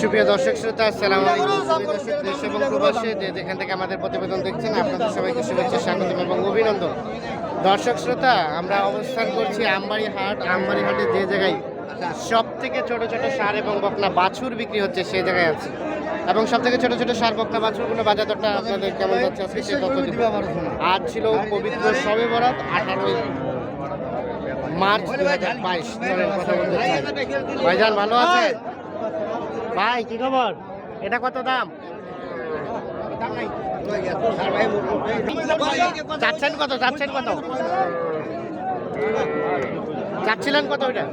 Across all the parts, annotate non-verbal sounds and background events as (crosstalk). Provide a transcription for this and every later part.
সুপ্রিয় দর্শক শ্রোতা, আসসালামু দর্শক, দেশ এবং প্রবাসী যে যেখান থেকে আমাদের প্রতিবেদন দেখছেন, আপনাদের সবাইকে শুভেচ্ছা, স্বাগতম এবং অভিনন্দন। দর্শক শ্রোতা, আমরা অবস্থান করছি আমবাড়ি হাট আমবাড়ি হাটে যে জায়গায় সব থেকে ছোট ছোট সার এবং বকনা বাছুর বিক্রি হচ্ছে, সেই জায়গায় আছে। এবং সব থেকে ছোট ছোট সার, বকনা, বাছুরগুলো বাজার দরটা আপনাদের কেমন যাচ্ছে আজ ছিল পবিত্র সবে বরাত, আঠারোই মার্চ দু হাজার বাইশ। চলেন, কথা বলতে চাই। ভাইজান, ভালো আছে ভাই, কি খবর? এটা কত দাম? চাচ্ছেন কত? চাচ্ছেন কত? চাচ্ছিলেন কত ওইটা?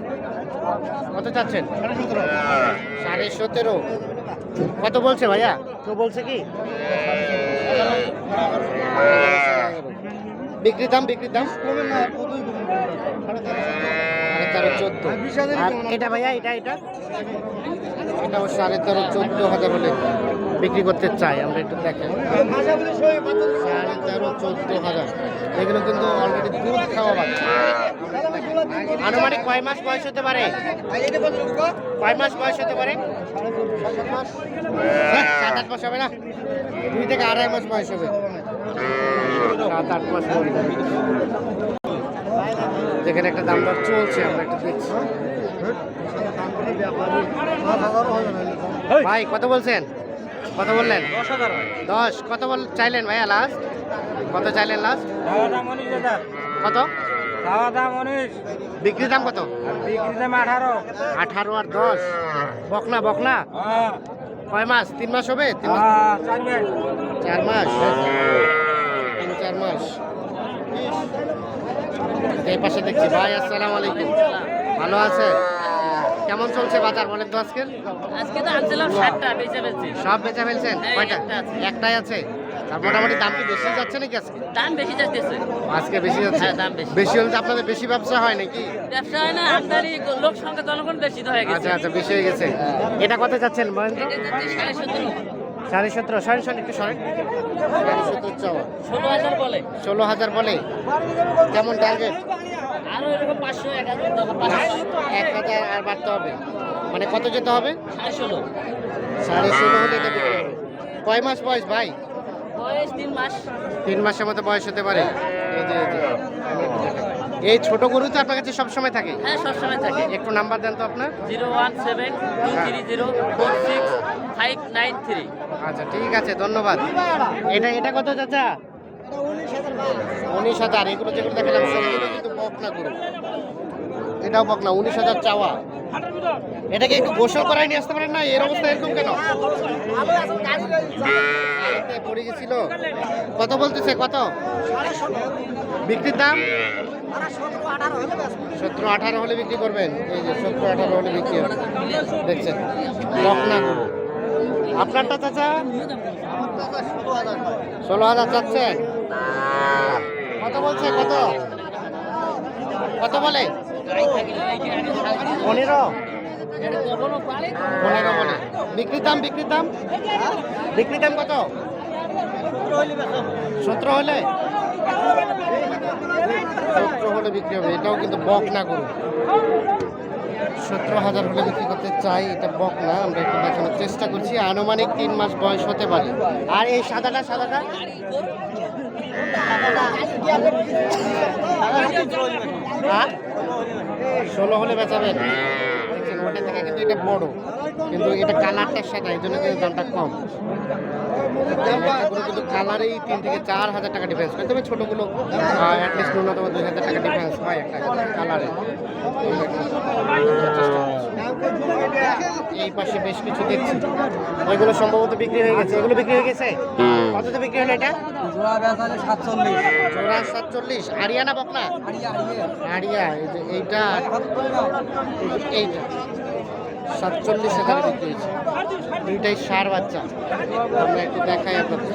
কত চাচ্ছেন? সাড়ে সতেরো। কত বলছে ভাইয়া? কেউ বলছে কি? বিক্রি দাম বিক্রি দাম? চোদ্দ। আর এটা ভাইয়া এটা এটা? এটাও সাড়ে তেরো চোদ্দ হাজার হলে বিক্রি করতে চাই আমরা একটু দেখেন। সাড়ে তেরো চোদ্দ হাজার। এগুলো কিন্তু অলরেডি দুধ খাওয়া বাচ্চা আনুমানিক কয় মাস বয়স হতে পারে? কয় মাস বয়স হতে পারে? সাত আট মাস হবে না? দুই থেকে আড়াই মাস বয়স হবে। সাত আট মাস হবে। যেখানে একটা দাম দর চলছে আমরা একটু দেখছি। ভাই কত বলছেন? কত বললেন? দশ কত বল চাইলেন ভাইয়া লাস্ট কত চাইলেন লাস্ট কত? খাওয়া দাম উনিশ। বিক্রি দাম কত? বিক্রি দাম আঠারো। আঠারো আর দশ। বকনা বকনা? হ্যাঁ। কয় মাস? তিন মাস হবে? তিন মাস হ্যাঁ, চার মাস। চার মাস? তিন চার মাস। এই পাশে দেখছি ভাই আসসালামু আলাইকুম। ভালো আছে? কেমন চলছে বাজার বলেন তো আজকের? আজকে তো আনছিলাম ষাটটা বেঁচে ফেলছি। সব বেচা ফেলছেন? হ্যাঁ, কয়টা? একটাই আছে? আর মোটামুটি দাম কি বেশি যাচ্ছে নাকি আজকে? দাম বেশি যাচ্ছে। আজকে বেশি যাচ্ছে? হ্যাঁ, দাম বেশি। বেশি হলে আপনাদের বেশি ব্যবসা হয় নাকি? ব্যবসা হয় না আমদানি লোক সংখ্যা জনগণ বেশি হয়ে গেছে। আচ্ছা আচ্ছা বেশি হয়ে গেছে। এটা কত যাচ্ছেন বলেন তো? এটা যাচ্ছে সাড়ে সতেরো সাড়ে সতেরো একটু সরেন। সাড়ে সতেরো চাওয়া। ষোলো হাজার বলে। ষোলো হাজার বলে। কেমন টার্গেট আরও এরকম পাঁচশো এক হাজার এক হাজার আর বাড়তে হবে। মানে কত যেতে হবে? সাড়ে ষোলো। সাড়ে ষোলো হলে এটা বিক্রি হবে। কয় মাস বয়স ভাই? বয়স তিন মাস। তিন মাসের মতো বয়স হতে পারে। এই যে, এই এই ছোট গরু তো আপনার কাছে সবসময় থাকে? হ্যাঁ সবসময় থাকে। একটু নাম্বার দেন তো আপনার। Zero one seven two three zero four six nine three. আচ্ছা ঠিক আছে, ধন্যবাদ। এটা এটা কত চাচা? উনিশ হাজার, এগুলো যেগুলো দেখালাম কিন্তু বকনা গরু। এটাও বকনা, উনিশ হাজার চাওয়া। এটাকে একটু গোসল করাই নিয়ে আসতে পারেন না? এর অবস্থা এরকম কেন? পড়ে গেছিল। কত বলতেছে, কত? বিক্রির দাম? সতেরো আঠারো হলে বিক্রি করবেন। এই যে সতেরো আঠারো হলে বিক্রি দেখছেন, বকনা গরু। আপনারটা চাচা? ষোলো হাজার চাচ্ছেন। কত বলছে, কত? কত বলে? পনেরো? পনেরো বলে। বিক্রির দাম বিক্রির দাম বিক্রির দাম কত? সতেরো হলে? সতেরো হলে বিক্রি হবে। এটাও কিন্তু বক না করুন সতেরো হাজার হলে বিক্রি করতে চাই, এটা বক না, আমরা একটু দেখানোর চেষ্টা করছি। আনুমানিক তিন মাস বয়স হতে পারে। আর এই সাদাটা সাদাটা? হ্যাঁ? ষোলো হলে বেচাবেন। ওটা থেকে কিন্তু এটা বড়। কিন্তু এটা কালারটা সাদা এই জন্য কিন্তু দামটা কম। কিন্তু কালারেই তিন থেকে চার হাজার টাকা ডিফারেন্স হয় তবে ছোটোগুলো অ্যাটলিস্ট ন্যূনতম দুই হাজার টাকা ডিফারেন্স হয় একটা কালারে এই পাশে বেশ কিছু দেখছি। এগুলো সম্ভবত বিক্রি হয়ে গেছে। এগুলো বিক্রি হয়ে গেছে? কততে বিক্রি হলো এটা? জোড়া সাতচল্লিশ। জোড়া সাতচল্লিশ। আরিয়ানা বকনা? আরিয়া এই যে এইটা। এইটা সাতচল্লিশ হাজারে বিক্রি হয়েছে। দুইটাই সার বাচ্চা। আমরা একটু দেখাই আপনাদের।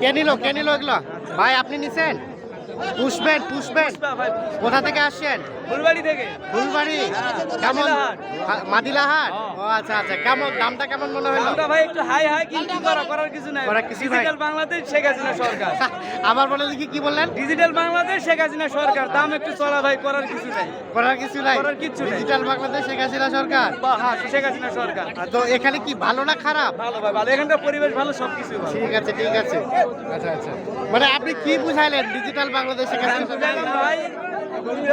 কে নিল কে নিল এগুলো? ভাই আপনি নিছেন? পুষবেন পুষবেন। কোথা থেকে আসছেন? ফুলবাড়ি থেকে। ফুলবাড়ি। কেমন? মাদিলাহাট। হ্যাঁ। ও আচ্ছা আচ্ছা। কেমন? দামটা কেমন মনে হলো? দামটা ভাই একটু হাই হাই কিন্তু করা করার কিছু নাই। করার কিছু নাই। ডিজিটাল বাংলাদেশ শেখ হাসিনা সরকার। (laughs) আবার বলে দেখি কি বললেন? ডিজিটাল বাংলাদেশ শেখ হাসিনা সরকার। দাম একটু চড়া ভাই করার কিছু নাই। করার কিছু নাই। করার কিচ্ছু নাই। ডিজিটাল বাংলাদেশ শেখ হাসিনা সরকার? হ্যাঁ শেখ হাসিনা সরকার। আর তো এখানে কি ভালো না খারাপ? ভালো ভাই ভালো। এখানকার পরিবেশ ভালো সবকিছু ভালো। ঠিক আছে ঠিক আছে। আচ্ছা আচ্ছা। মানে আপনি কি বুঝাইলেন? ডিজিটাল বাংলাদেশ ভাই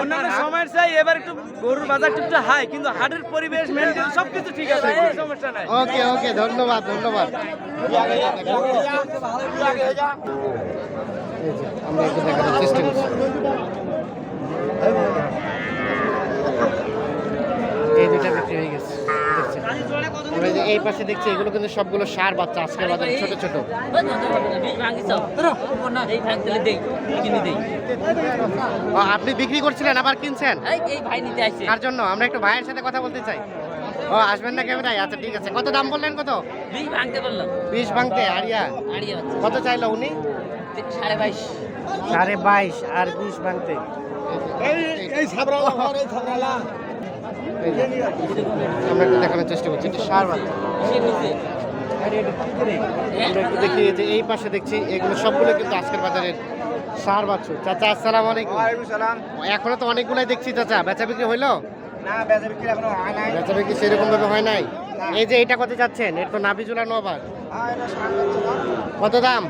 অন্যান্য সময়ের চাই এবার একটু গরুর বাজার একটু হাই কিন্তু হাটের পরিবেশ মেনটেন সবকিছু ঠিক আছে কোনো সমস্যা নাই। ওকে ওকে ধন্যবাদ ধন্যবাদ। এই আমরা একটু দেখানোর চেষ্টা করছি এই দুটা বিক্রি হয়ে গেছে। এই এই পাশে দেখছি এগুলো কিন্তু সবগুলো সার বাচ্চা আজকের বাজারে ছোট ছোট। এই আপনি বিক্রি করছিলেন আবার কিনছেন? এই এই ভাই নিতে আসছে জন্য? আমরা একটু ভাইয়ের সাথে কথা বলতে চাই। ও আসবেন না ক্যামেরায়? আচ্ছা ঠিক আছে। কত দাম বললেন কত? বিশ ভাঙতে বললাম বিশ ভাঙতে আরিয়া। কত চাইলো উনি? সাড়ে বাইশ। সাড়ে বাইশ আর বিশ ভাঙতে। এই যে, আমরা একটু দেখানোর চেষ্টা করছি এটা সার বাচ্চা আমরা একটু দেখি এই যে এই পাশে দেখছি এগুলো সবগুলো কিন্তু আজকের বাজারের সার বাচ্চু চাচা আসসালাম আলাইকুম। এখনও তো অনেকগুলাই দেখছি চাচা বেচা বিক্রি হইল? বেচা বিক্রি হয় নাই। সেরকম ভাবে হয় নাই? এই যে এটা কত যাচ্ছেন? এর তো নাভি ঝুলানো আবার কত দাম?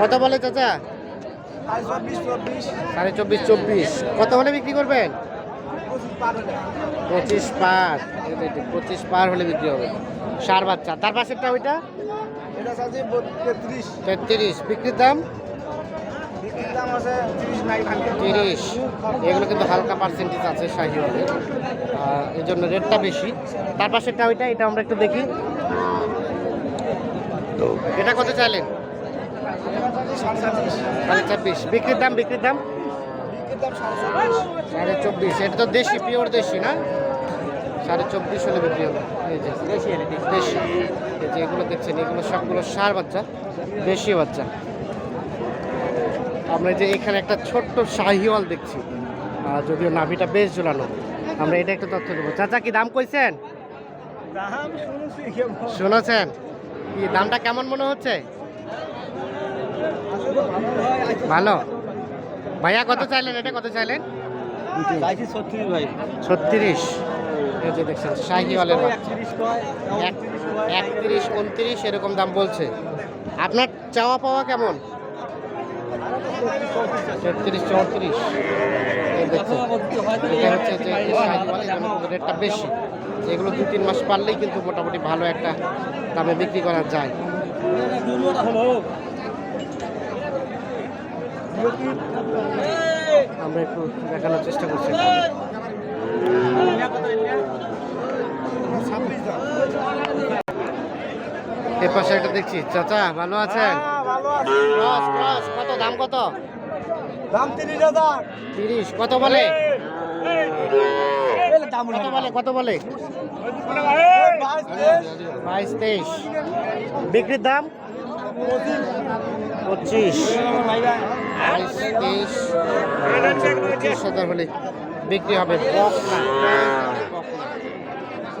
কত বলে চাচা? সাড়ে চব্বিশ চব্বিশ। সাড়ে চব্বিশ চব্বিশ। কত হলে বিক্রি করবেন? পঁচিশ পার। পঁচিশ পার হলে বিক্রি হবে। সার বাচ্চা। তার পাশেরটা ওইটা? তেত্রিশ। বিক্রির দাম? বিক্রির দাম আছে তিরিশ এগুলো কিন্তু হালকা পার্সেন্টেজ আছে শাহিওয়ালের। এই জন্য রেটটা বেশি। তার পাশেরটা ওইটা এটা আমরা একটু দেখি। এটা কত চাইলেন? সাড়ে ছাব্বিশ। বিক্রির দাম বিক্রির দাম? সাড়ে চব্বিশ। এটা তো দেশি পিওর দেশি না? সাড়ে চব্বিশ হলে বিক্রি হবে। এই দেশি এই যে এগুলো দেখছেন এগুলো সবগুলো সার বাচ্চা দেশি বাচ্চা। আমরা যে এখানে একটা ছোট্ট শাহিওয়াল দেখছি। যদিও নাভিটা বেশ ঝুলানো। আমরা এটা একটা তথ্য দেবো। চাচা কি দাম কইছেন? দাম শুনেছেন? কি দামটা কেমন মনে হচ্ছে? ভালো? ভাইয়া কত চাইলেন এটা? কত চাইলেন? ছত্রিশ ভাই। ছত্রিশ। এই যে দেখছেন শাহিওয়ালের বাচ্চা একত্রিশ এক- একত্রিশ উনত্রিশ এরকম দাম বলছে। আপনার চাওয়া পাওয়া কেমন? তেত্রিশ চৌত্রিশ। হচ্ছে যে রেটটা বেশি। যেগুলো দু তিন মাস পারলেই কিন্তু মোটামুটি ভালো একটা দামে বিক্রি করা যায়। আমরা একটু দেখানোর চেষ্টা করছি। এ পাশে একটা দেখছি। চাচা ভালো আছেন? ক্রস ক্রস কত? দাম কত? দাম তিরিশ হাজার। তিরিশ কত বলে? কত বলে কত বলে? বাইশ তেইশ। বিক্রির দাম? পঁচিশ। পঁচিশ। বিক্রি হবে।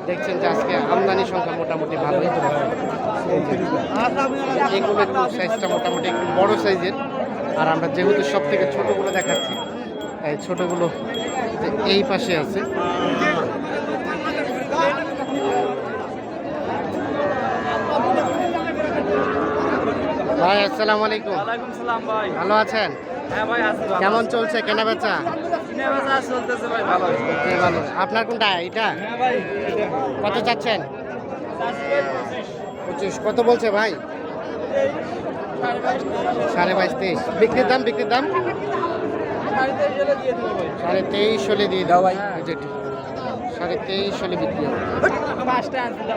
দেখছেন যে আজকে আমদানি সংখ্যা মোটামুটি ভালোই এগুলো একটু সাইজটা মোটামুটি একটু বড় সাইজের আর আমরা যেহেতু সব থেকে ছোটোগুলো দেখাচ্ছি, এই ছোটোগুলো এই পাশে আছে। ভাই আসসালামু আলাইকুম। ওয়ালাইকুম সালাম ভাই। ভালো আছেন? হ্যাঁ ভাই আছি কেমন চলছে কেনা বেচা কিনে বেচা চলতেছে ভাই ভালো। জি, ভালো। আপনার কোনটা এটা হ্যাঁ ভাই কত চাচ্ছেন? পঁচিশ। কত বলছে ভাই? সাড়ে বাইশ তেইশ। বিক্রির দাম বিক্রির দাম? সাড়ে তেইশ হলে দিয়ে দাও ভাই সাড়ে তেইশ হলে বিক্রি হবে।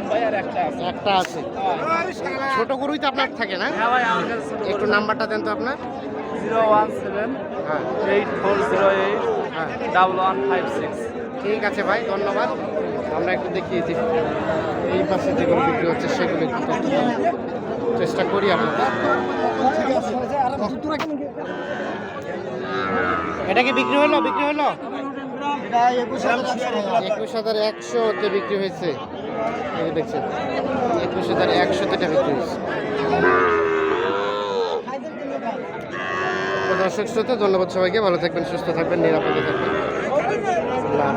ভাই আর একটা আছে। একটা আছে। ছোট গরুই তো আপনার থাকে না? হ্যাঁ একটু নাম্বারটা দেন তো আপনার। জিরো ওয়ান সেভেন হ্যাঁ। এইট ফোর জিরো এইট হ্যাঁ। Double one five six. ঠিক আছে ভাই ধন্যবাদ। আমরা একটু দেখিয়েছি এই পাশে যেগুলো বিক্রি হচ্ছে সেগুলো একটু চেষ্টা করি আপনাদের এটা কি বিক্রি হলো? বিক্রি হলো? একুশ হাজার একশোতে বিক্রি হয়েছে। দেখছেন, একুশ হাজার একশোতে এটা বিক্রি হয়েছে। দর্শক শ্রোতা, ধন্যবাদ সবাইকে। ভালো থাকবেন, সুস্থ থাকবেন, নিরাপদে থাকবেন। আল্লাহ